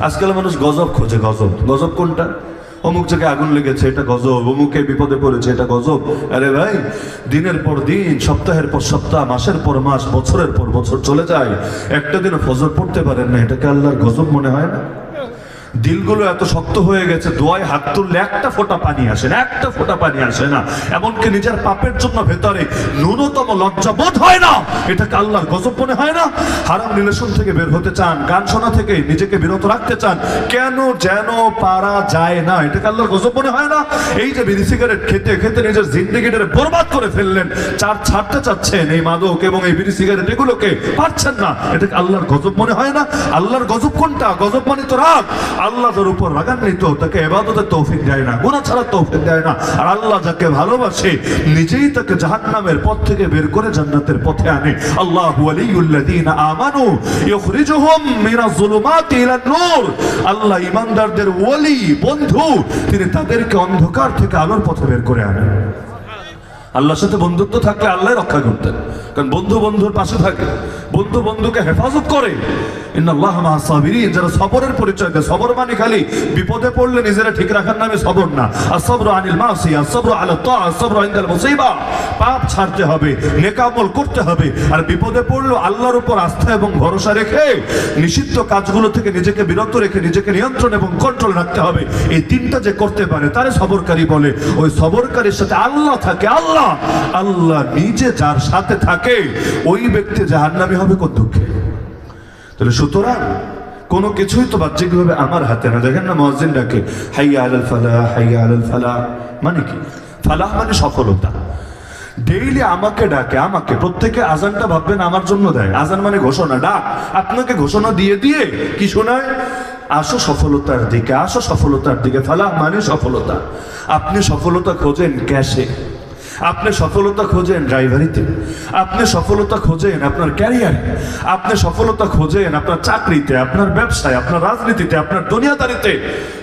আজকাল মানুষ গজব খোঁজে, গজব। গজব কোনটা? অমুক জায়গায় আগুন লেগেছে, এটা গজব। অমুকে বিপদে পড়েছে, এটা গজব। আরে ভাই, দিনের পর দিন, সপ্তাহের পর সপ্তাহ, মাসের পর মাস, বছরের পর বছর চলে যায়। একটা দিন ফজর পড়তে পারেন না, এটাকে আল্লাহর গজব মনে হয় না? দিলগুলো এত শক্ত হয়ে গেছে, দোয়ায় হাত তুললে একটা ফোঁটা পানি আসে না, একটা ফোঁটা পানি আসে না। এমনকি নিজের পাপের জন্য ভেতরে ন্যূনতম লজ্জা বোধ হয় না। এটাকে আল্লাহর গজব মনে হয় না? হারাম রিলেশন থেকে বের হতে চান, গান শোনা থেকে নিজেকে বিরত রাখতে চান, কেন যেন পারা যায় না? এটাকে আল্লাহর গজব মনে হয় না? এই যে বিড়ি সিগারেট খেতে খেতে নিজের জিন্দিগিটারে বরবাদ করে ফেললেন, চার ছাড়তে চাচ্ছেন এই মাদক এবং এই বিড়ি সিগারেট এগুলোকে পারছেন না। এটাকে আল্লাহর গজব মনে হয় না? আল্লাহর গজব কোনটা? গজব মানে তো রাগ। আল্লাহ তার উপর রাগান্বিত, তাকে এবাদতের তৌফিক দেয় না গুণা ছাড়া তৌফিক দেয় না। আর আল্লাহ যাকে ভালোবাসে, নিজেই তাকে জাহান্নামের পথ থেকে বের করে জান্নাতের পথে আনে। আল্লাহ ওয়ালিউল্লাযীনা আমানু ইখরিজুহুম মিনাজ যুলুমাতি ইলান নূর। আল্লাহ ঈমানদারদের ওলি বন্ধু, তিনি তাদেরকে অন্ধকার থেকে আলোর পথে বের করে আনেন। আল্লাহর সাথে বন্ধুত্ব থাকলে আল্লাহ রক্ষা করতেন। কারণ বন্ধু বন্ধুর পাশে থাকে। বন্ধু বন্ধুকে হেফাজত করে। যারা সবরের পরিচয় দেয়, সবর মানে খালি বিপদে পড়লে নিজেরা ঠিক রাখার নামে সবর না। আনিল মাসি আলা মুসিবা। পাপ ছাড়তে হবে নেকামল করতে হবে, আর বিপদে আল্লাহর উপর আস্থা এবং ভরসা রেখে নিষিদ্ধ কাজগুলো থেকে নিজেকে বিরত রেখে নিজেকে নিয়ন্ত্রণ এবং কন্ট্রোল রাখতে হবে। এই তিনটা যে করতে পারে, তারে সবরকারী বলে। ওই সবরকারীর সাথে আল্লাহ থাকে আল্লাহ। আল্লাহ নিজে যার সাথে থাকে, ওই ব্যক্তি জাহান্নামী হবে কোন দুঃখে? তাহলে সুতরাং কোনো কিছুই তো বাহ্যিকভাবে আমার হাতে না। দেখেন না মসজিদ ডাকে হাইয়া আলাল ফালা হাইয়া আলাল ফালা মানে কি? ফালাহ মানে সফলতা। ডেইলি আমাকে ডাকে, আমাকে। প্রত্যেকে আজানটা ভাববেন আমার জন্য দেয়। আজান মানে ঘোষণা। ডাক। আপনাকে ঘোষণা দিয়ে দিয়ে কি শোনায়? আসো সফলতার দিকে, আসো সফলতার দিকে। ফালাহ মানে সফলতা। আপনি সফলতা খোঁজেন ক্যাশে। আপনি সফলতা খোঁজেন ড্রাইভারিতে, আপনি সফলতা খোঁজেন আপনার ক্যারিয়ারে, আপনি সফলতা খোঁজেন আপনার চাকরিতে, আপনার ব্যবসায়, আপনার রাজনীতিতে, আপনার দুনিয়াদারিতে।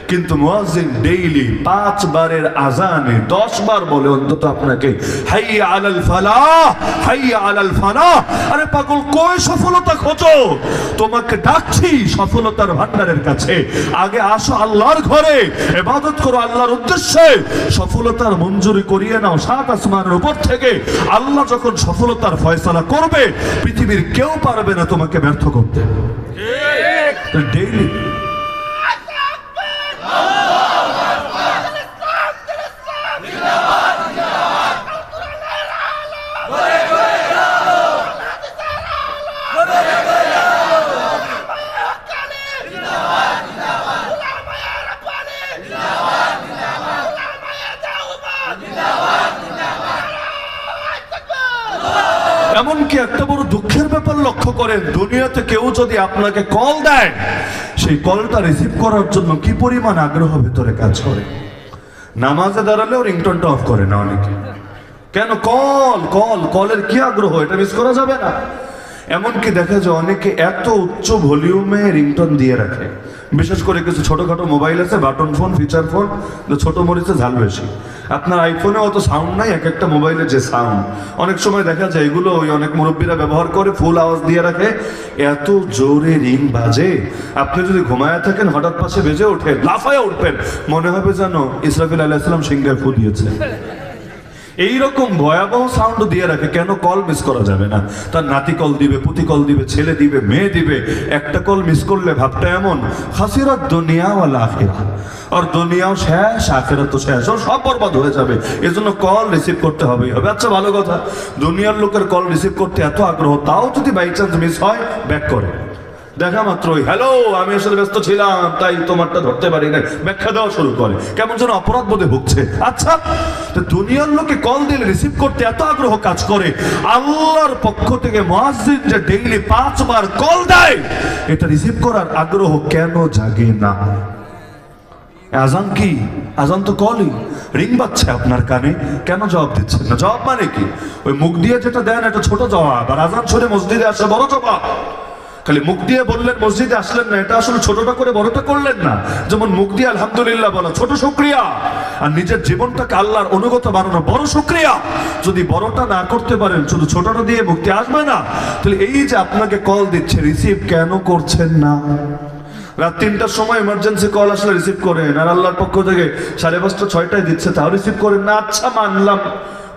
কিন্তু মুয়াজ্জিন ডেইলি পাঁচ বারের আজানে দশ বার বলে অন্তত আপনাকে হাইয়া আলাল ফালাহ হাইয়া আলাল ফালাহ। আরে পাগল কই সফলতা খোঁজো? তোমাকে ডাকছি সফলতার ভান্ডারের কাছে। আগে আসো আল্লাহর ঘরে ইবাদত করো আল্লাহর উদ্দেশ্যে। সফলতার মঞ্জুরি করিয়ে নাও সাত আসমানের উপর থেকে। আল্লাহ যখন সফলতার ফয়সালা করবে পৃথিবীর কেউ পারবে না তোমাকে ব্যর্থ করতে। ডেইলি এমনকি একটা বড় দুঃখের ব্যাপার লক্ষ্য করেন, দুনিয়াতে কেউ যদি আপনাকে কল দেয়, সেই কলটা রিসিভ করার জন্য কি পরিমাণ আগ্রহ ভেতরে কাজ করে? নামাজে দাঁড়ালেও রিংটনটা অফ করে না অনেকে। কেন? কল কল, কলের কি আগ্রহ? এটা মিস করা যাবে না। এমনকি দেখা যায় অনেকে এত উচ্চ ভলিউমে রিংটন দিয়ে রাখে। বিশেষ করে কিছু ছোটখাটো মোবাইল আছে, বাটন ফোন ফিচার ফোন ছোট মরিচে ঝাল বেশি। আপনার আইফোনে অত সাউন্ড নাই, এক একটা মোবাইলের যে সাউন্ড অনেক সময় দেখা যায় এগুলো ওই অনেক মুরব্বীরা ব্যবহার করে ফুল আওয়াজ দিয়ে রাখে। এত জোরে রিং বাজে। আপনি যদি ঘুমায় থাকেন, হঠাৎ পাশে বেজে ওঠে লাফায় উঠবেন, মনে হবে যেন ইসরাফিল আলাইসালাম সিংহায় ফু দিয়েছে। এইরকম ভয়াবহ সাউন্ড দিয়ে রাখে, কেন কল মিস করা যাবে না? তার নাতি কল দিবে, পুতি কল দিবে, ছেলে দিবে, মেয়ে দিবে, একটা কল মিস করলে ভাবটা এমন হাসিরাত দুনিয়া ওয়ালা আখিরা আর দুনিয়াও শেষ আখেরা তো শেষ সব বরবাদ হয়ে যাবে। এজন্য কল রিসিভ করতে হবেই হবে আচ্ছা ভালো কথা। দুনিয়ার লোকের কল রিসিভ করতে এত আগ্রহ, তাও যদি বাই চান্স মিস হয় ব্যাক করে। দেখা মাত্রই হ্যালো আমি আসলে ব্যস্ত ছিলাম, তাই তোমারটা ধরতে পারি না ব্যাখ্যা দেওয়া শুরু করে। কেমন যেন অপরাধ বোধে ভুগছে। আচ্ছা তো দুনিয়ার লোকে কল দিলে রিসিভ করতে এত আগ্রহ কাজ করে, আল্লাহর পক্ষ থেকে মহাজিদ যে ডেইলি পাঁচবার কল দেয়, এটা রিসিভ করার আগ্রহ কেন জাগে না? আজান কি? আজান তো কলই। রিং বাজছে আপনার কানে? কেন জবাব দিচ্ছেন না? জবাব মানে কি? ওই মুখ দিয়ে যেটা দেন, এটা ছোট জবাব, আর আজান ছড়ে মসজিদে আসে বড় জবাব। খালি মুখ দিয়ে বললেন, মসজিদে আসলেন না। এটা আসলে ছোটটা করে বড়টা করলেন না। যেমন মুখ দিয়ে আলহামদুলিল্লাহ বলা, ছোট শুক্রিয়া। আর নিজের জীবনটাকে আল্লাহর অনুগত বানানো, বড় শুক্রিয়া। যদি বড়টা না করতে পারেন, শুধু ছোটটা দিয়ে মুক্তি আসবে না। তাহলে এই যে আপনাকে কল দিচ্ছে রিসিভ কেন করছেন না? রাত তিনটার সময় এমার্জেন্সি কল আসলে রিসিভ করেন। আর আল্লাহর পক্ষ থেকে সাড়ে পাঁচটা, ছয়টায় দিচ্ছে, তাও রিসিভ করেন না। আচ্ছা মানলাম।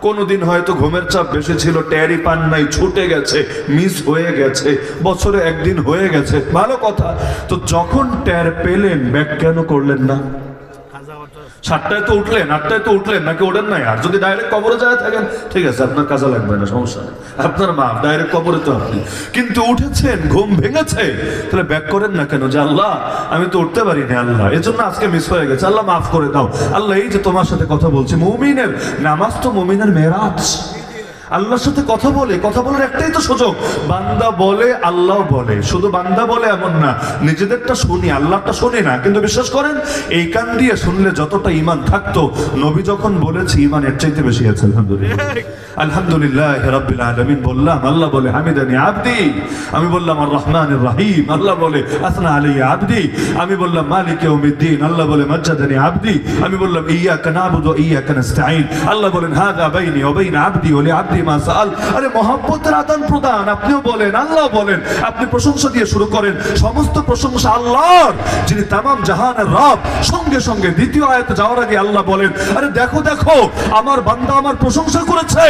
কোনোদিন হয়তো ঘুমের চাপ বেশি ছিল, ট্যারি পান নাই, ছুটে গেছে মিস হয়ে গেছে, বছরে একদিন হয়ে গেছে। ভালো কথা। তো যখন ট্যার পেলেন ব্যাক কেন করলেন না। সাতটায় তো উঠলেন, আটটায় তো উঠলেন, নাকি ওঠেন নাই? আর যদি ডাইরেক্ট কবরে যায় থাকেন, ঠিক আছে, আপনার কাজে লাগবে না, সমস্যা নেই। আপনার মা ডাইরেক্ট কবরে তো আপনি। কিন্তু উঠেছেন, ঘুম ভেঙেছে, তাহলে ব্যাক করেন না কেন? যে আল্লাহ, আমি তো উঠতে পারিনি, আল্লাহ। এজন্য আজকে মিস হয়ে গেছে। আল্লাহ মাফ করে দাও। আল্লাহ, এই যে তোমার সাথে কথা বলছি, মুমিনের, নামাজ তো মুমিনের মেরাজ আল্লাহর সাথে কথা বলে, কথা বলার একটাই তো সুযোগ। বান্দা বলে, আল্লাহ বলে। শুধু বান্দা বলে এমন না, নিজেদেরটা শুনি আল্লাহটা শুনি না। কিন্তু বিশ্বাস করেন, এই কান দিয়ে শুনলে যতটা ইমান থাকতো, নবী যখন বলেছি ইমান এর চাইতে বেশি আছে, আলহামদুলিল্লাহ। আলহামদুলিল্লাহ রাব্বিল আলামিন বললাম, আল্লাহ বলে, হামিদানি আবদি। আমি বললাম আর রহমান রহিম। আল্লাহ বলে, আসনা আলী আবদি। আমি বললাম, মালিক ইয়াউমিদ্দিন। আল্লাহ বলে, মজ্জাদানি আবদি। আমি বললাম, ইয়াকা নাবুদু ইয়াকা নাস্তাঈন। আল্লাহ বলেন, হাদা বাইনি ওয়া বাইনা আবদি ওয়া লিআবদি মহব্বতের আদান প্রদান, আপনিও বলেন, আল্লাহ বলেন, আপনি প্রশংসা দিয়ে শুরু করেন, সমস্ত প্রশংসা আল্লাহর, যিনি তামাম জাহানের রব, সঙ্গে সঙ্গে দ্বিতীয় আয়াতে যাওয়ার আগে আল্লাহ বলেন, আরে দেখো দেখো, আমার বান্দা আমার প্রশংসা করেছে,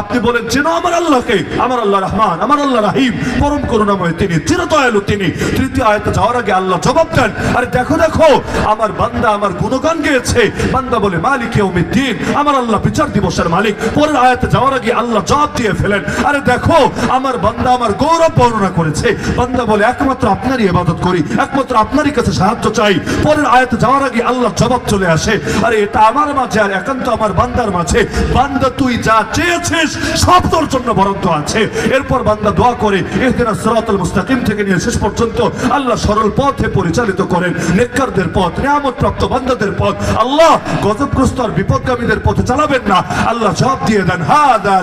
আপনি বলেন, চেনো আমার আল্লাহকে, আমার আল্লাহ রহমান, আমার আল্লাহ রাহিম, পরম করুণাময় তিনি, চিরদয়ালু তিনি। তৃতীয় আয়াতে যাওয়ার আগে আল্লাহ জবাব দেন, আরে দেখো দেখো, আমার বান্দা আমার গুণগান গেয়েছে, বান্দা বলে, মালিক দিন আমার আল্লাহ বিচার দিবসের মালিক। পরের আয়াতে যাওয়ার আগে আল্লাহ জবাব দিয়ে ফেলেন। আরে দেখো, আমার বান্দা আমার গৌরব বর্ণনা করেছে। বান্দা বলে, একমাত্র আপনারই ইবাদত করি, একমাত্র আপনারই কাছে সাহায্য চাই। পরের আয়াতে যাওয়ার আগে আল্লাহ জবাব চলে আসে, আরে, এটা আমার মাঝে আর একান্ত আমার বান্দার মাঝে। বান্দা, তুই যা চেয়েছিস, সব তোর জন্য বরাদ্দ আছে। এরপর বান্দা দোয়া করে, এহদিনা সিরাতাল মুস্তাকিম থেকে নিয়ে শেষ পর্যন্ত আল্লাহ সরল পথে পরিচালিত করেন। নেককারদের পথ নিয়ামত প্রাপ্ত বান্দাদের পথ। আল্লাহ গজবগ্রস্ত আর বিপদগামীদের পথে চালাবেন না। আল্লাহ জবাব দিয়ে দেন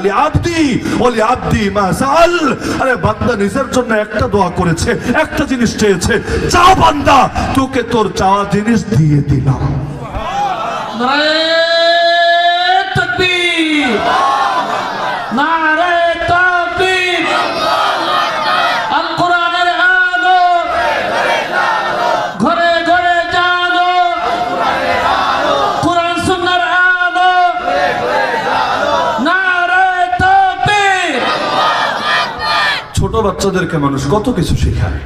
লি আবদি, বলি, আব্দি মা, সাল। আরে, বান্দা নিজের জন্য একটা দোয়া করেছে, একটা জিনিস চেয়েছে। যা বান্দা, তোকে তোর চাওয়া জিনিস দিয়ে দিলাম নারায়ে তাকবীর নারায়ে তাকবীর আল কোরআনের আলো ঘরে ঘরে জানো কোরআন সুন্নাহর আলো নারায়ে তাকবীর ছোট বাচ্চাদেরকে মানুষ কত কিছু শেখায়?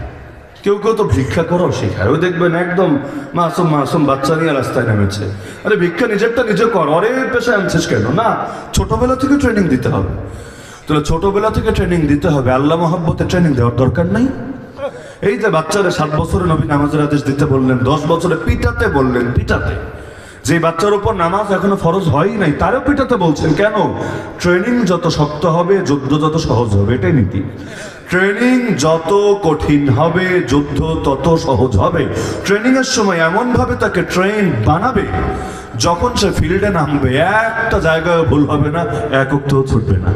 কেউ কেউ তো ভিক্ষা করাও শেখায়? ওই দেখবেন একদম মাসুম মাসুম বাচ্চা নিয়ে রাস্তায় নেমেছে। আরে ভিক্ষা নিজেরটা নিজে কর অরে পেশায় আনছিস কেন? না, ছোটবেলা থেকে ট্রেনিং দিতে হবে। তাহলে ছোটবেলা থেকে ট্রেনিং দিতে হবে। আল্লাহ মহব্বতে ট্রেনিং দেওয়ার দরকার নাই? এই যে বাচ্চারা সাত বছরে নবী নামাজের আদেশ দিতে বললেন, দশ বছরে পিটাতে বললেন, পিটাতে। যে বাচ্চার উপর নামাজ এখনও ফরজ হয়ই নাই, তারও পিটাতে বলছেন, কেন? ট্রেনিং যত শক্ত হবে, যুদ্ধ যত সহজ হবে, এটাই নীতি। ট্রেনিং যত কঠিন হবে, যুদ্ধ তত সহজ হবে। ট্রেনিং এর সময় এমন ভাবে তাকে ট্রেন বানাবে, যখন সে ফিল্ডে নামবে, একটা জায়গায় ভুল হবে না, এক উক্তও ছুটবে না।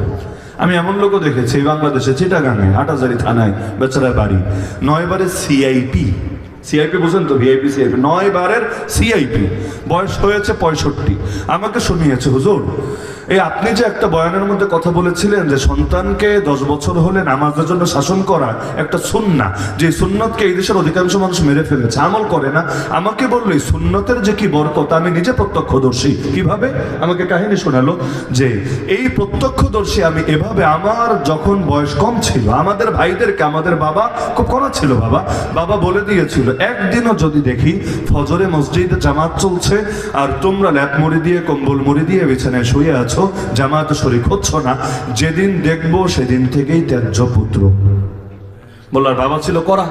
আমি এমন লোকও দেখেছি বাংলাদেশে, চিটাগাঙে আটাজারি থানায় বেচারা বাড়ি। নয় বারে সিআইপি সিআইপি বুঝেন তো ভিআইপি সিআইপি নয় বারের সিআইপি বয়স হয়েছে পঁয়ষট্টি। আমাকে শুনিয়েছে, হুজুর এই আপনি যে একটা বয়ানের মধ্যে কথা বলেছিলেন যে সন্তানকে দশ বছর হলে নামাজের জন্য শাসন করা একটা সুন্না, যে সুন্নতকে এই দেশের অধিকাংশ মানুষ মেরে ফেলেছে, আমল করে না। আমাকে বলল, এই সুন্নতের যে কি বরকত, আমি নিজে প্রত্যক্ষদর্শী। কীভাবে? আমাকে কাহিনী শোনালো যে এই প্রত্যক্ষদর্শী আমি এভাবে আমার যখন বয়স কম ছিল, আমাদের ভাইদেরকে, আমাদের বাবা, খুব কড়া ছিল বাবা বাবা বলে দিয়েছিল, একদিনও যদি দেখি ফজরে মসজিদে জামাত চলছে, আর তোমরা ল্যাপ মুড়ি দিয়ে, কম্বল মুড়ি দিয়ে বিছানায় শুয়ে আছো জামাত শরিক হচ্ছ না যেদিন দেখব সেদিন থেকেই ত্যায্য পুত্র। বললার বাবা ছিল করা?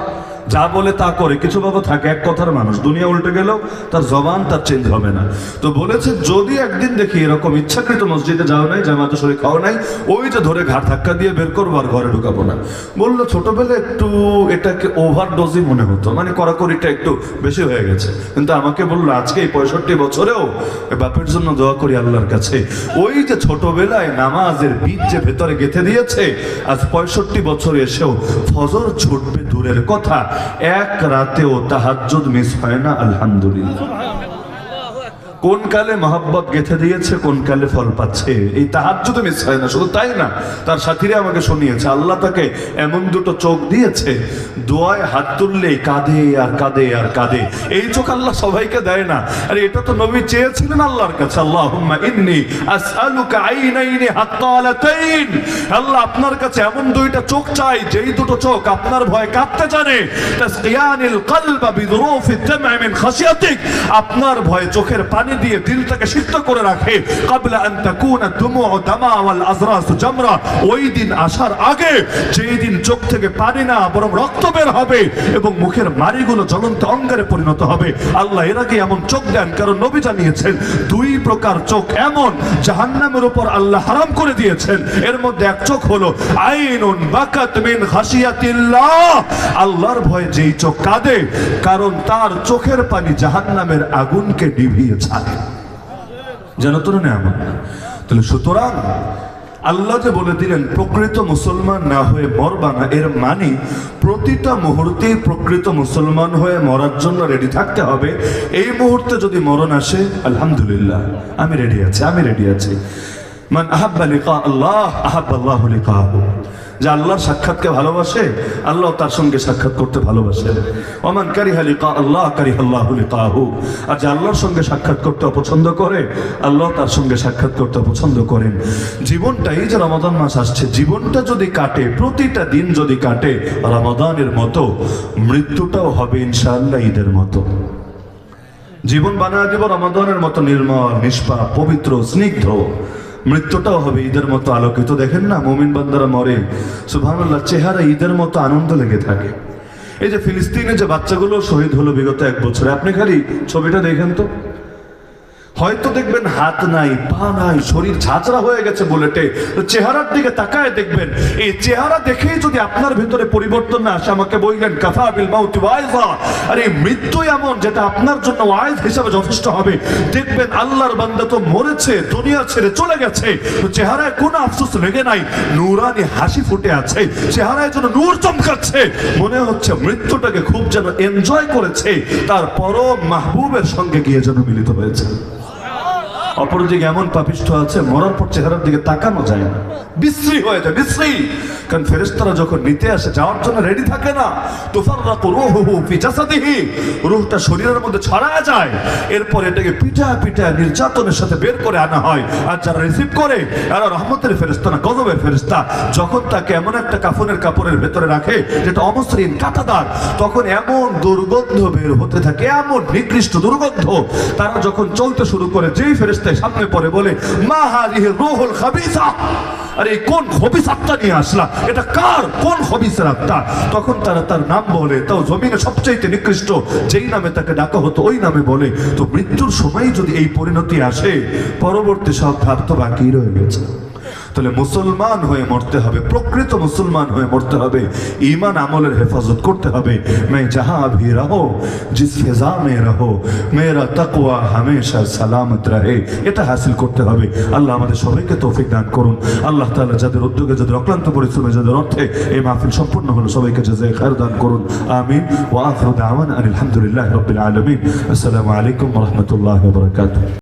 যা বলে তা করে। কিছু বাবা থাকে এক কথার মানুষ। দুনিয়া উল্টে গেলেও তার জবান তার চেঞ্জ হবে না। তো বলেছে, যদি একদিন দেখি এরকম ইচ্ছাকৃত মসজিদে যাও নাই জামাতে শরীর খাও নাই ওই যে ধরে ঘাট ধাক্কা দিয়ে বের করব আর ঘরে ঢুকাবো না। বলল, ছোটবেলায় একটু এটাকে ওভার ডোজই মনে হতো। মানে কড়াকড়িটা একটু বেশি হয়ে গেছে। কিন্তু আমাকে বলল, আজকে এই পঁয়ষট্টি বছরেও বাপের জন্য দোয়া করি আল্লাহর কাছে। ওই যে ছোটবেলায় নামাজের বীজ যে ভেতরে গেঁথে দিয়েছে, আজ পঁয়ষট্টি বছর এসেও ফজর ছুটবে দূরের কথা। এক রাতেও তাহাজ্জুদ মিস হয় না আলহামদুলিল্লাহ। কোন কালে মহাব্বত গেথে দিয়েছে, কোন কালে ফল পাচ্ছে? এই তাহার যদি মিস হয় না, শুধু তাই না, তার সাথীরা আমাকে শুনিয়েছে, আল্লাহ তাকে এমন দুটো চোখ দিয়েছে, দোয়ায় হাত তুললেই কাঁদে আর কাঁদে আর কাঁদে। এই চোখ আল্লাহ সবাইকে দেয় না। আরে, এটা তো নবী চেয়েছিলেন আল্লাহর কাছে, আল্লাহুম্মা ইন্নী আইনাইনি আল্লাহ আপনার কাছে এমন দুইটা চোখ চাই, যেই দুটো চোখ আপনার ভয় কাঁদতে জানে। তাসকিয়ানিল কলবা মিন খাশিয়াতিক। আপনার ভয়ে চোখের পানি দিয়ে দিলটাকে সিদ্ধ করে রাখে। ক্বাবলা আন তাকুনা দুমুউ দামা ওয়াল আজরাস জামরা। ওই দিন আসার আগে যেই দিন চোখ থেকে পানি না, বরং রক্ত বের হবে এবং মুখের মারিগুলো জ্বলন্ত অঙ্গারে পরিণত হবে। আল্লাহ এর আগে এমন চোখ দেন, কারণ নবী জানিয়েছেন, দুই প্রকার চোখ এমন, জাহান্নামের উপর আল্লাহ হারাম করে দিয়েছেন। এর মধ্যে এক চোখ হলো, আইনুন বাকাত মিন খাশিয়াতিল্লাহ। আল্লাহর ভয়ে যেই চোখ কাঁদে, কারণ তার চোখের পানি জাহান্নামের আগুনকে নিভিয়ে নেয়ামত তাহলে সুতরাং আল্লাহ যে বলে দিলেন, প্রকৃত মুসলমান না হয়ে মরবা না, এর মানে প্রতিটা মুহূর্তেই প্রকৃত মুসলমান হয়ে মরার জন্য রেডি থাকতে হবে। এই মুহূর্তে যদি মরণ আসে, আলহামদুলিল্লাহ, আমি রেডি আছি, আমি রেডি আছি। মান আহাব্বা লিকা আল্লাহ আহাব্বা আল্লাহ যে আল্লাহর সাক্ষাৎকে ভালোবাসে, আল্লাহ তার সঙ্গে সাক্ষাৎ করতে ভালোবাসে। ওমান কারিহা লিকা আল্লাহ কারি কারিহাল্লাহু লিকাহু। আর যে আল্লাহর সঙ্গে সাক্ষাৎ করতে অপছন্দ করে, আল্লাহ তার সঙ্গে সাক্ষাৎ করতে পছন্দ করেন। জীবনটা এই যে রমাদান মাস আসছে, জীবনটা যদি কাটে, প্রতিটা দিন যদি কাটে রমাদানের মতো মৃত্যুটাও হবে ইনশাআল্লাহ ঈদের মতো। জীবন বানায় দিব রমাদানের মতো নির্মল, নিষ্পাপ, পবিত্র, স্নিগ্ধ। মৃত্যুটাও হবে ঈদের মতো আলোকিত। দেখেন না, মোমিন বান্দারা মরে। সুবহানাল্লাহ, চেহারা ঈদের মতো আনন্দ লেগে থাকে। এই যে ফিলিস্তিনে যে বাচ্চাগুলো শহীদ হলো বিগত এক বছরে, আপনি খালি ছবিটা দেখেন তো। হয়তো দেখবেন হাত নাই, পা নাই, শরীর ছাঁচড়া হয়ে গেছে বুলেটে। চেহারার দিকে তাকায় দেখবেন, এই চেহারা দেখেই যদি আপনার ভিতরে পরিবর্তন না আসে, আমাকে বললেন, কাফা বিল মাউতি ওয়াইজা। আর, মৃত্যু এমন যেটা আপনার জন্য ওয়াইজ হিসাবে যথেষ্ট হবে। দেখবেন আল্লাহর বান্দা তো মরেছে, দুনিয়া ছেড়ে চলে গেছে। চেহারায় কোনো আফসোস লেগে নাই, নুরানি হাসি ফুটে আছে। চেহারায় যেন নূর চমকাচ্ছে। মনে হচ্ছে মৃত্যুটাকে খুব যেন এনজয় করেছে, তার পরম মাহবুবের সঙ্গে গিয়ে যেন মিলিত হয়েছে। অপরদিকে এমন পাপিষ্ঠ আছে মরার পর চেহারার দিকে তাকানো যায় না। বিশ্রী হয়ে যায়, বিশ্রী। কারণ ফেরেশতারা যখন নিতে আসে, যাওয়ার জন্য রেডি থাকে না। তুফাররাকু রূহুহু ফি জাসাদিহি। রূহটা শরীরের মধ্যে ছড়ায় যায়। এরপর এটাকে পিঠা পিঠা নির্যাতনের সাথে বের করে আনা হয়। আর যারা রিসিভ করে, এরা রহমতের ফেরেশতা না, গজবের ফেরেশতা। যখন তাকে এমন একটা কাফনের কাপড়ের ভেতরে রাখে, যেটা অমসৃণ, কাঁটাদার, তখন এমন দুর্গন্ধ বের হতে থাকে, এমন নিকৃষ্ট দুর্গন্ধ। তারা যখন চলতে শুরু করে, যেই ফেরেশতায় সামনে পড়ে বলে, মা রোহল খাবিসা? আরে কোন হবিস আত্মা নিয়ে আসলা? এটা কার কোন হবিসের আত্মা তখন তারা তার নাম বলে, তাও জমিনে সবচাইতে নিকৃষ্ট, যেই নামে তাকে ডাকা হতো, ওই নামে বলে, তো মৃত্যুর সময় যদি এই পরিণতি আসে, পরবর্তী সব ভাব তো বাকি রয়ে গেছে। তাহলে মুসলমান হয়ে মরতে হবে প্রকৃত মুসলমান হয়ে মরতে হবে ইমান আমলের হেফাজত করতে হবে मैं जहां भी रहो जिस फिजा में रहो मेरा तकवा हमेशा সালামত রহে এটা হাসিল করতে হবে আল্লাহ আমাদের সবাইকে তৌফিক দান করুন আল্লাহ তাআলা যাদের উদ্যোগে যাদের অক্লান্ত পরিশ্রমে যাদের অর্থে এই মাহফিল সম্পূর্ণ হলো সবাইকে জাযায়ে খায়র দান করুন আমিন ওয়া আখিরু দাওয়ানা আলহামদুলিল্লাহি রাব্বিল আলামিন আসসালামু আলাইকুম ওয়া রাহমাতুল্লাহি ওয়া বারাকাতুহু